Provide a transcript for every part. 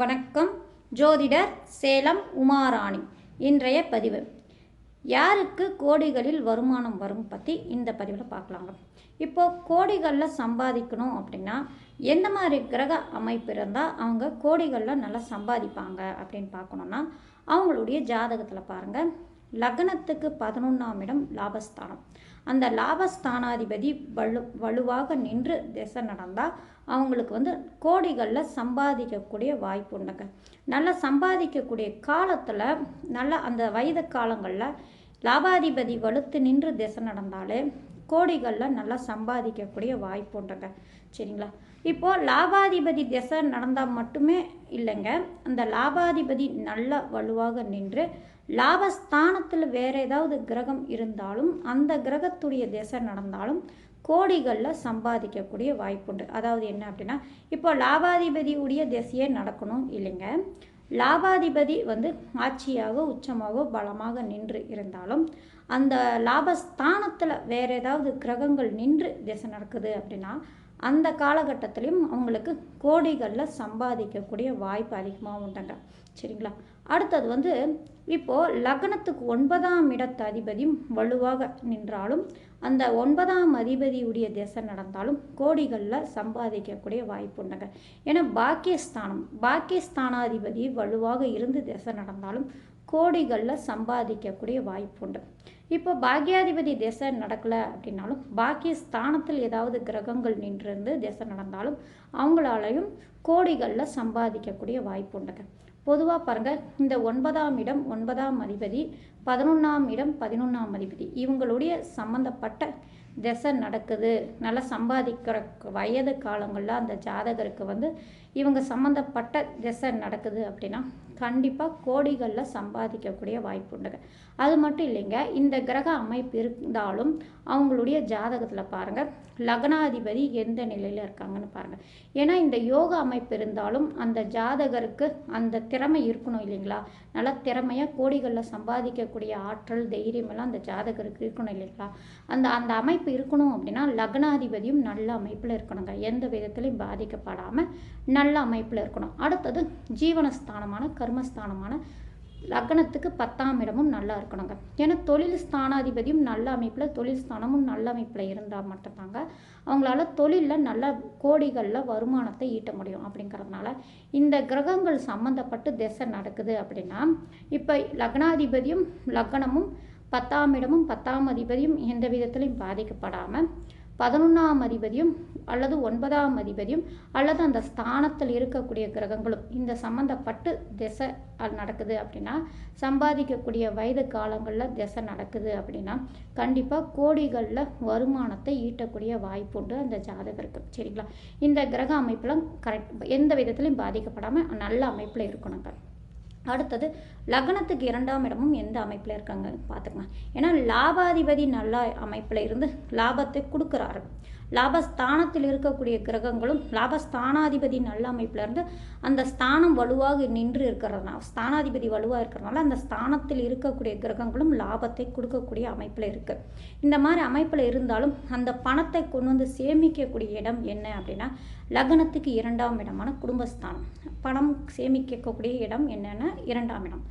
வணக்கம் ஜோதிடர் சேலம் உமாராணி. இன்றைய பதிவு. யாருக்கு கோடிகளில் வருமானம் வரும் பற்றி இந்த பதிவில் பார்க்கலாங்க இப்போது கோடிகளில் சம்பாதிக்கணும் அப்படின்னா எந்த மாதிரி கிரக அமைப்பு இருந்தால் அவங்க கோடிகளில் நல்லா சம்பாதிப்பாங்க அப்படின்னு பார்க்கணுன்னா அவங்களுடைய ஜாதகத்தில் பாருங்கள் லக்னத்துக்கு பதினொன்றாம் இடம் லாபஸ்தானம். அந்த லாபஸ்தானாதிபதி வலு வலுவாக நின்று திசை நடந்தால் அவங்களுக்கு வந்து கோடிகளில் சம்பாதிக்கக்கூடிய வாய்ப்பு உண்டுங்க. நல்லா சம்பாதிக்கக்கூடிய காலத்தில் நல்ல அந்த வயது காலங்களில் லாபாதிபதி வலுத்து நின்று திசை நடந்தாலே கோடிகளில் நல்லா சம்பாதிக்கக்கூடிய வாய்ப்பு உண்டுங்க. சரிங்களா? இப்போது லாபாதிபதி திசை நடந்தால் மட்டுமே இல்லைங்க. அந்த லாபாதிபதி நல்ல வலுவாக நின்று லாபஸ்தானத்தில் வேறு ஏதாவது கிரகம் இருந்தாலும் அந்த கிரகத்துடைய திசை நடந்தாலும் கோடிகளில் சம்பாதிக்கக்கூடிய வாய்ப்புண்டு அதாவது என்ன அப்படின்னா இப்போ லாபாதிபதியுடைய திசையே நடக்கணும் இல்லைங்க. லாபாதிபதி வந்து ஆட்சியாக உச்சமாக பலமாக நின்று இருந்தாலும் அந்த லாபஸ்தானத்தில் வேறு ஏதாவது கிரகங்கள் நின்று திசை நடக்குது அப்படின்னா அந்த காலகட்டத்திலையும் அவங்களுக்கு கோடிகளில் சம்பாதிக்கக்கூடிய வாய்ப்பு அதிகமாக உண்டுங்க. சரிங்களா? அடுத்தது வந்து இப்போது லக்னத்துக்கு ஒன்பதாம் இடத்து அதிபதியும் வலுவாக நின்றாலும் அந்த ஒன்பதாம் அதிபதியுடைய திசை நடந்தாலும் கோடிகளில் சம்பாதிக்கக்கூடிய வாய்ப்பு உண்டுங்க. ஏன்னா பாக்கியஸ்தானம் பாக்கியஸ்தானாதிபதி வலுவாக இருந்து திசை நடந்தாலும் கோடிகளில் சம்பாதிக்கக்கூடிய வாய்ப்பு உண்டு. இப்போ பாக்கியாதிபதி திசை நடக்கலை அப்படின்னாலும் பாக்கிய ஸ்தானத்தில் ஏதாவது கிரகங்கள் நின்றிருந்து திசை நடந்தாலும் அவங்களாலையும் கோடிகளில் சம்பாதிக்கக்கூடிய வாய்ப்பு உண்டுங்க. பொதுவாக பாருங்கள் இந்த ஒன்பதாம் இடம் ஒன்பதாம் அதிபதி பதினொன்றாம் இடம் பதினொன்றாம் அதிபதி. இவங்களுடைய சம்மந்தப்பட்ட திசை நடக்குது. நல்லா சம்பாதிக்கிற வயது காலங்களில் அந்த ஜாதகருக்கு வந்து இவங்க சம்மந்தப்பட்ட திசை நடக்குது அப்படின்னா கண்டிப்பாக கோடிகளில் சம்பாதிக்கக்கூடிய வாய்ப்பு உண்டுங்க அது மட்டும் இல்லைங்க இந்த கிரக அமைப்பு இருந்தாலும் அவங்களுடைய ஜாதகத்தில் பாருங்கள் லக்னாதிபதி எந்த நிலையில் இருக்காங்கன்னு பாருங்கள் ஏன்னா இந்த யோக அமைப்பு இருந்தாலும் அந்த ஜாதகருக்கு அந்த திறமை இருக்கணும் இல்லைங்களா? நல்லா திறமையாக கோடிகளில் சம்பாதிக்க சம்பாதிக்கக்கூடிய ஆற்றல் தைரியம் எல்லாம் அந்த ஜாதகருக்கு இருக்கணும் இல்லைங்களா? அந்த அந்த அமைப்பு இருக்கணும் அப்படின்னா லக்னாதிபதியும் நல்ல அமைப்பில் இருக்கணுங்க. எந்த விதத்திலையும் பாதிக்கப்படாமல் நல்ல அமைப்பில் இருக்கணும். அடுத்தது ஜீவனஸ்தானமான கர்மஸ்தானமான லக்னத்துக்கு பத்தாம் இடமும் நல்லா இருக்கணுங்க. ஏன்னா தொழில் ஸ்தானாதிபதியும் நல்ல அமைப்பில் தொழில் ஸ்தானமும் நல்ல அமைப்பில் இருந்தால் மட்டும்தாங்க அவங்களால தொழிலில் நல்ல கோடிகளில் வருமானத்தை ஈட்ட முடியும் அப்படிங்கிறதுனால இந்த கிரகங்கள் சம்மந்தப்பட்டு திசை நடக்குது அப்படின்னா இப்போ லக்னாதிபதியும் லக்னமும் பத்தாம் இடமும் பத்தாம் அதிபதியும் எந்த விதத்திலையும் பாதிக்கப்படாமல் பதினொன்றாம் அதிபதியும் அல்லது ஒன்பதாம் அதிபதியும் அல்லது அந்த ஸ்தானத்தில் இருக்கக்கூடிய கிரகங்களும் இந்த சம்மந்தப்பட்டு திசை நடக்குது அப்படின்னா சம்பாதிக்கக்கூடிய வயது காலங்களில் திசை நடக்குது அப்படின்னா கண்டிப்பாக கோடிகளில் வருமானத்தை ஈட்டக்கூடிய வாய்ப்பு உண்டு அந்த ஜாதகருக்கு. சரிங்களா? இந்த கிரக அமைப்பில் கரெக்ட் எந்த விதத்துலையும் பாதிக்கப்படாமல் நல்ல அமைப்பில் இருக்கணுங்க அடுத்தது லக்னத்துக்கு இரண்டாம் இடமும் எந்த அமைப்பில் இருக்காங்க பார்த்துக்கலாம் ஏன்னா லாபாதிபதி நல்ல அமைப்பில் இருந்து லாபத்தை கொடுக்குறாரு. லாபஸ்தானத்தில் இருக்கக்கூடிய கிரகங்களும் லாபஸ்தானாதிபதி நல்ல அமைப்பில் இருந்து அந்த ஸ்தானம் வலுவாக நின்று இருக்கிறதுனால ஸ்தானாதிபதி வலுவாக இருக்கிறதுனால அந்த ஸ்தானத்தில் இருக்கக்கூடிய கிரகங்களும் லாபத்தை கொடுக்கக்கூடிய அமைப்பில் இருக்குது இந்த மாதிரி அமைப்பில் இருந்தாலும் அந்த பணத்தை கொண்டு வந்து சேமிக்கக்கூடிய இடம் என்ன அப்படின்னா லக்னத்துக்கு இரண்டாம் இடமான குடும்பஸ்தானம். பணம் சேமிக்கக்கூடிய இடம் என்னென்னா இரண்டாம் இடம்.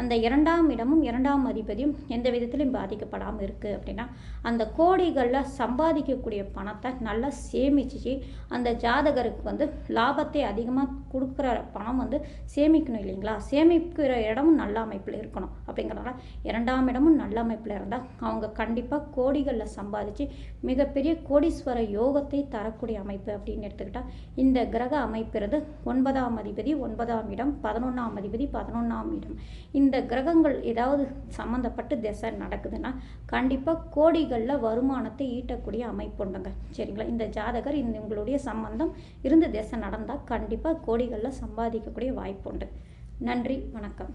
அந்த இரண்டாம் இடமும் இரண்டாம் அதிபதியும் எந்த விதத்திலையும் பாதிக்கப்படாமல் இருக்குது அப்படின்னா அந்த கோடிகளில் சம்பாதிக்கக்கூடிய பணத்தை நல்லா சேமிச்சு அந்த ஜாதகருக்கு வந்து லாபத்தை அதிகமாக கொடுக்குற பணம் வந்து சேமிக்கணும் இல்லைங்களா? சேமிக்கிற இடமும் நல்ல அமைப்பில் இருக்கணும். அப்படிங்கிறனால இரண்டாம் இடமும் நல்ல அமைப்பில் இருந்தால் அவங்க கண்டிப்பாக கோடிகளில் சம்பாதிச்சு மிகப்பெரிய கோடீஸ்வர யோகத்தை தரக்கூடிய அமைப்பு அப்படின்னு எடுத்துக்கிட்டால் இந்த கிரக அமைப்பிறது ஒன்பதாம் அதிபதி ஒன்பதாம் இடம் பதினொன்றாம் அதிபதி பதினொன்றாம் இடம். இந்த கிரகங்கள் ஏதாவது சம்மந்தப்பட்டு திசை நடக்குதுன்னா கண்டிப்பாக கோடிகளில் வருமானத்தை ஈட்டக்கூடிய அமைப்பு உண்டுங்க. சரிங்களா? இந்த ஜாதகர் இந்த உங்களுடைய சம்பந்தம் இருந்து திசை நடந்தால் கண்டிப்பாக கோடிகளில் சம்பாதிக்கக்கூடிய வாய்ப்பு உண்டு. நன்றி வணக்கம்.